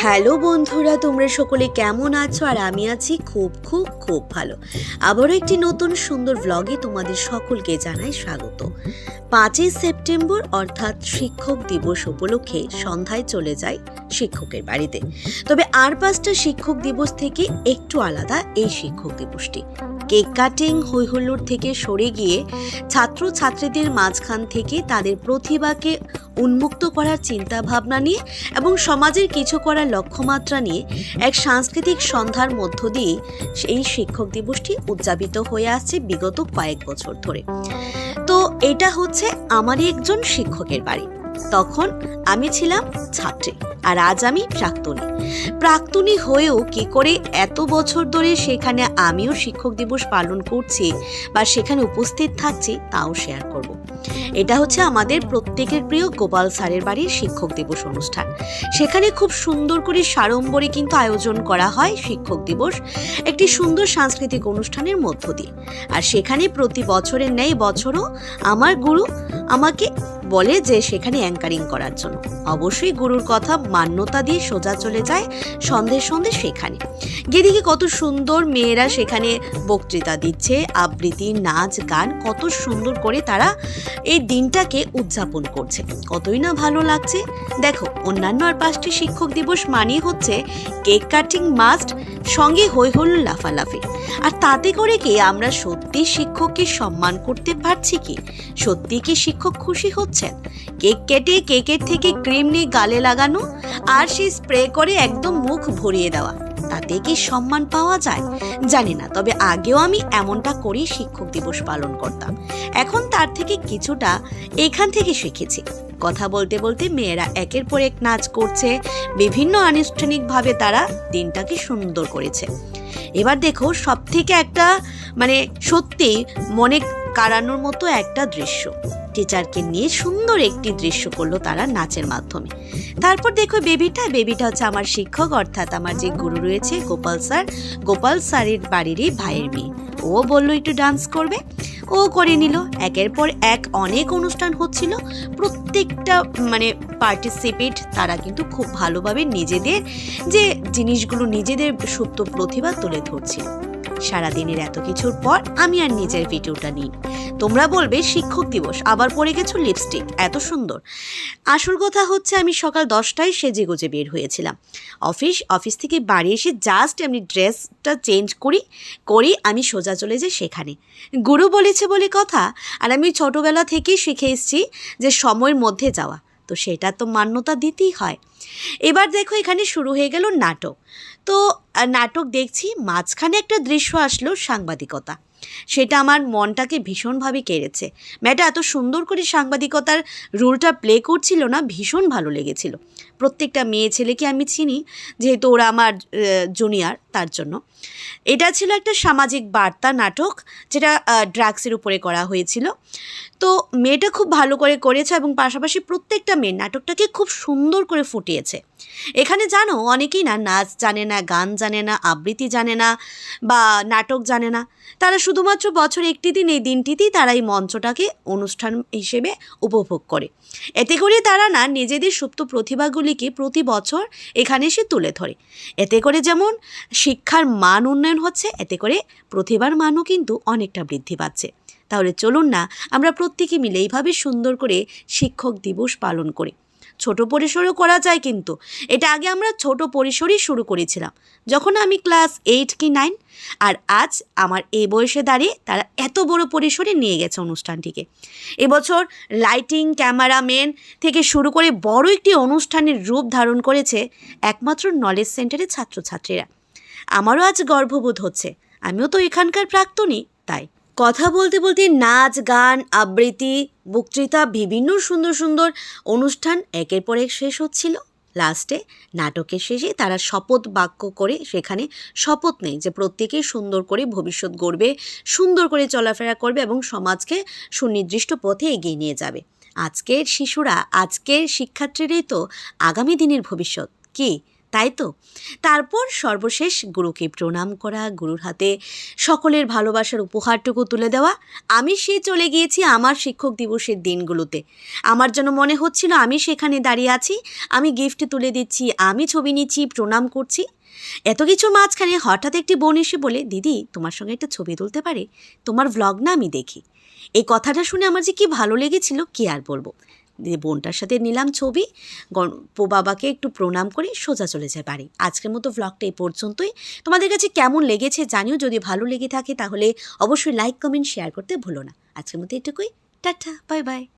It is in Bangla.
হ্যালো বন্ধুরা, তোমরা সকলে কেমন আছো? আর আমি আছি খুব খুব খুব ভালো। আবারও একটি নতুন সুন্দর ব্লগে তোমাদের সকলকে জানাই স্বাগত। পাঁচই সেপ্টেম্বর, অর্থাৎ শিক্ষক দিবস উপলক্ষে সন্ধ্যায় চলে যায় শিক্ষকের বাড়িতে। তবে আর পাঁচটা শিক্ষক দিবস থেকে একটু আলাদা এই শিক্ষক দিবসটি। কেক কাটিং হৈহুল্লোড় থেকে সরে গিয়ে ছাত্র ছাত্রীদের মাঝখান থেকে তাদের প্রতিভাকে উন্মুক্ত করার চিন্তা ভাবনা নিয়ে এবং সমাজের কিছু করার লক্ষ্যমাত্রা নিয়ে এক সাংস্কৃতিক সন্ধ্যার মধ্য দিয়ে এই শিক্ষক দিবসটি উদযাপিত হয়ে আসছে বিগত কয়েক বছর ধরে। তো এটা হচ্ছে আমারই একজন শিক্ষকের বাড়ি। তখন আমি ছিলাম ছাত্রী, আর আজ আমি প্রাক্তনী। প্রাক্তনী হয়েও কি করে এত বছর ধরে সেখানে আমিও শিক্ষক দিবস পালন করছি বা সেখানে উপস্থিত থাকছি তাও শেয়ার করব। এটা হচ্ছে আমাদের প্রত্যেকের প্রিয় গোপাল স্যারের বাড়ির শিক্ষক দিবস অনুষ্ঠান। সেখানে খুব সুন্দর করে সাড়ম্বরে কিন্তু আয়োজন করা হয় শিক্ষক দিবস, একটি সুন্দর সাংস্কৃতিক অনুষ্ঠানের মধ্য দিয়ে। আর সেখানে প্রতি বছরের ন্যায় বছরও আমার গুরু আমাকে বলে যে সেখানে অ্যাঙ্কারিং করার জন্য। অবশ্যই গুরুর কথা মান্যতা দিয়ে সোজা চলে যায় সন্ধে সন্ধে সেখানে। গিয়ে দেখি কত সুন্দর মেয়েরা সেখানে বক্তৃতা দিচ্ছে, আবৃত্তি, নাচ, গান, কত সুন্দর করে তারা এই দিনটাকে উদযাপন করছে। কতই না ভালো লাগছে। দেখো, অন্যান্য আর পাঁচটি শিক্ষক দিবস মানেই হচ্ছে কেক কাটিং মাস্ট সঙ্গে হই হল লাফালাফি। আর তাতে করে কি আমরা সত্যি শিক্ষককে সম্মান করতে পারছি কি? সত্যি কি শিক্ষক খুশি হচ্ছেন? কেক কেটে কেকের থেকে ক্রিম নিয়ে গালে লাগানো আর সে স্প্রে করে একদম মুখ ভরিয়ে দেওয়া। তাতে কি সম্মান পাওয়া যায়? জানি না, তবে আগেও আমি এমনটা করেই শিক্ষক দিবস পালন করতাম। এখন তার থেকে কিছুটা এখান থেকে শিখেছি। কথা বলতে বলতে মেয়েরা একের পর এক নাচ করছে, বিভিন্ন আনুষ্ঠানিকভাবে তারা দিনটাকে সুন্দর করেছে। এবার দেখো সব থেকে একটা মানে সত্যি মনে কাড়ানোর মতো একটা দৃশ্য। টিচারকে নিয়ে সুন্দর একটি দৃশ্য করল তারা নাচের মাধ্যমে। তারপর দেখো বেবিটা বেবিটা হচ্ছে আমার শিক্ষক, অর্থাৎ আমার যে গুরু রয়েছে, গোপাল স্যার। গোপাল স্যারের বাড়িরই ভাইয়ের মেয়ে। ও বলল, একটু ডান্স করবে? ও করে নিল। একের পর এক অনেক অনুষ্ঠান হচ্ছিল। প্রত্যেকটা মানে পার্টিসিপেট তারা কিন্তু খুব ভালোভাবে নিজেদের যে জিনিসগুলো নিজেদের সুপ্ত প্রতিভা তুলে ধরছিল। সারাদিনের এত কিছুর পর আমি আর নিজের ভিডিওটা নিই। তোমরা বলবে, শিক্ষক দিবস, আবার পরে গেছো লিপস্টিক এত সুন্দর। আসল কথা হচ্ছে আমি সকাল দশটায় সেজে গুজে বের হয়েছিলাম। অফিস অফিস থেকে বাড়ি এসে জাস্ট আমি ড্রেসটা চেঞ্জ করি করি, আমি সোজা চলে যাই সেখানে। গুরু বলেছে বলে কথা, আর আমি ছোটোবেলা থেকেই শিখে এসেছি যে সময়ের মধ্যে যাওয়া, তো সেটা তো মান্যতা দিতেই হয়। এবার দেখো এখানে শুরু হয়ে গেল নাটক। তো নাটক দেখছি, মাঝখানে একটা দৃশ্য আসলো সাংবাদিকতা। সেটা আমার মনটাকে ভীষণভাবে কেড়েছে। ম্যাটা এত সুন্দর করে সাংবাদিকতার রোলটা প্লে করছিল না, ভীষণ ভালো লেগেছিল। প্রত্যেকটা মেয়ে ছেলেকে আমি চিনি, যেহেতু ওরা আমার জুনিয়র তার জন্য। এটা ছিল একটা সামাজিক বার্তা নাটক, যেটা ড্রাগসের উপরে করা হয়েছিল। তো, মেয়েটা খুব ভালো করে করেছে এবং পাশাপাশি প্রত্যেকটা মেয়ে নাটকটাকে খুব সুন্দর করে ফুটিয়েছে। এখানে জানো, অনেকেই না নাচ জানে না, গান জানে না, আবৃত্তি জানে না বা নাটক জানে না। তারা শুধুমাত্র বছর একটি দিন এই দিনটিতেই তারা এই মঞ্চটাকে অনুষ্ঠান হিসেবে উপভোগ করে। এতে করে তারা না নিজেদের সুপ্ত প্রতিভাগুলিকে প্রতি বছর এখানে এসে তুলে ধরে। এতে করে যেমন শিক্ষার মান উন্নয়ন হচ্ছে, এতে করে প্রতিভার মানও কিন্তু অনেকটা বৃদ্ধি পাচ্ছে। তাহলে চলুন না, আমরা প্রত্যেকে মিলে এইভাবে সুন্দর করে শিক্ষক দিবস পালন করি। ছোট পরিসরেও করা যায় কিন্তু। এটা আগে আমরা ছোট পরিসরই শুরু করেছিলাম। যখন আমি ক্লাস এইট কি নাইন, আর আজ আমার এই বয়সে দাঁড়িয়ে তারা এত বড় পরিসরে নিয়ে গেছে অনুষ্ঠানটিকে। এবছর লাইটিং, ক্যামেরাম্যান থেকে শুরু করে বড় একটি অনুষ্ঠানের রূপ ধারণ করেছে একমাত্র নলেজ সেন্টারের ছাত্রছাত্রীরা। আমারও আজ গর্ববোধ হচ্ছে। আমিও তো এখানকার প্রাক্তনী, তাই। কথা বলতে বলতে নাচ, গান, আবৃত্তি, বক্তৃতা, বিভিন্ন সুন্দর সুন্দর অনুষ্ঠান একের পর এক শেষ হচ্ছিল। লাস্টে নাটকের শেষে তারা শপথ বাক্য করে সেখানে শপথ নেই যে প্রত্যেকেই সুন্দর করে ভবিষ্যৎ গড়বে, সুন্দর করে চলাফেরা করবে এবং সমাজকে সুনির্দিষ্ট পথে এগিয়ে নিয়ে যাবে। আজকের শিশুরা, আজকের শিক্ষার্থীরাই তো আগামী দিনের ভবিষ্যৎ। কি? তাই তো? তারপর সর্বশেষ গুরুকে প্রণাম করা, গুরুর হাতে সকলের ভালোবাসার উপহারটুকু তুলে দেওয়া। আমি সে চলে গিয়েছি আমার শিক্ষক দিবসের দিনগুলোতে। আমার যেন মনে হচ্ছিল আমি সেখানে দাঁড়িয়ে আছি, আমি গিফট তুলে দিচ্ছি, আমি ছবি নিচ্ছি, প্রণাম করছি। এত কিছু মাঝখানে হঠাৎ একটি বোন এসে বলে, দিদি, তোমার সঙ্গে একটা ছবি তুলতে পারে? তোমার ভ্লগ না আমি দেখি। এই কথাটা শুনে আমার যে কি ভালো লেগেছিল, কি আর বলব? দিয়ে বোনটার সাথে নিলাম ছবি গণপ বাবাকে একটু প্রণাম করে সোজা চলে যায় বাড়ি। আজকের মতো ভ্লগটা এই পর্যন্তই। তোমাদের কাছে কেমন লেগেছে জানিও, যদি ভালো লেগে থাকে তাহলে অবশ্যই লাইক কমেন্ট শেয়ার করতে ভুলো না। আজকের মতো এটুকুই। Tata bye bye